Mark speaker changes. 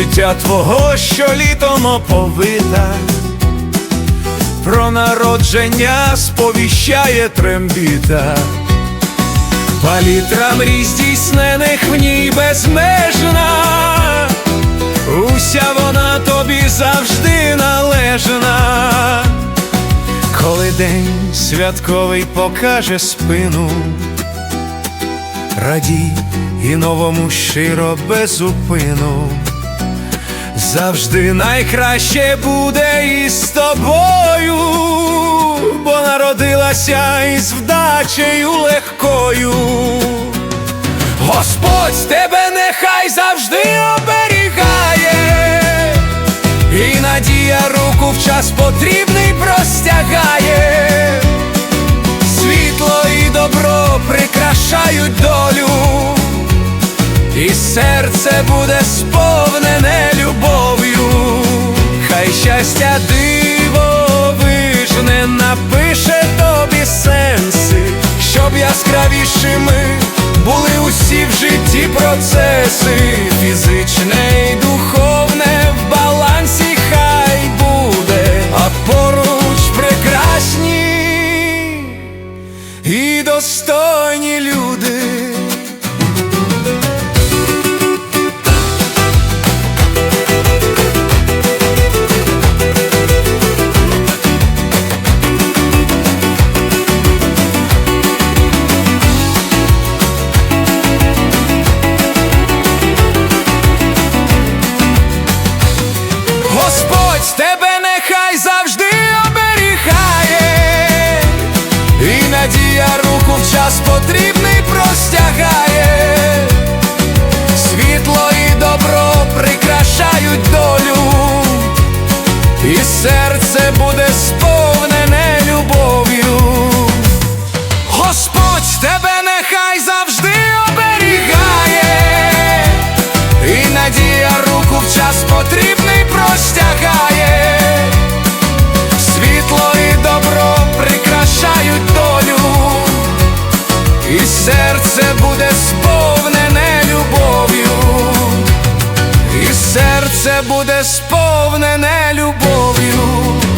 Speaker 1: життя твого, що літом оповита, про народження сповіщає трембіта, палітра мрій здійснених в ній безмежна, уся вона тобі завжди належна, коли день святковий покаже спину, радій і новому щиро без зупину. Завжди найкраще буде із тобою, бо народилася із вдачею легкою. Господь тебе нехай завжди оберігає, і надія руку в час потрібний простягає, світло і добро прикрашають долю. І серце буде сповнене щастя дивовижне напише тобі сенси, щоб яскравішими були усі в житті процеси, фізичне і духовне в балансі хай буде, а поруч прекрасні і достойні люди. Господь тебе нехай завжди оберігає, і надія руку в час потрібний серце буде сповнене любов'ю.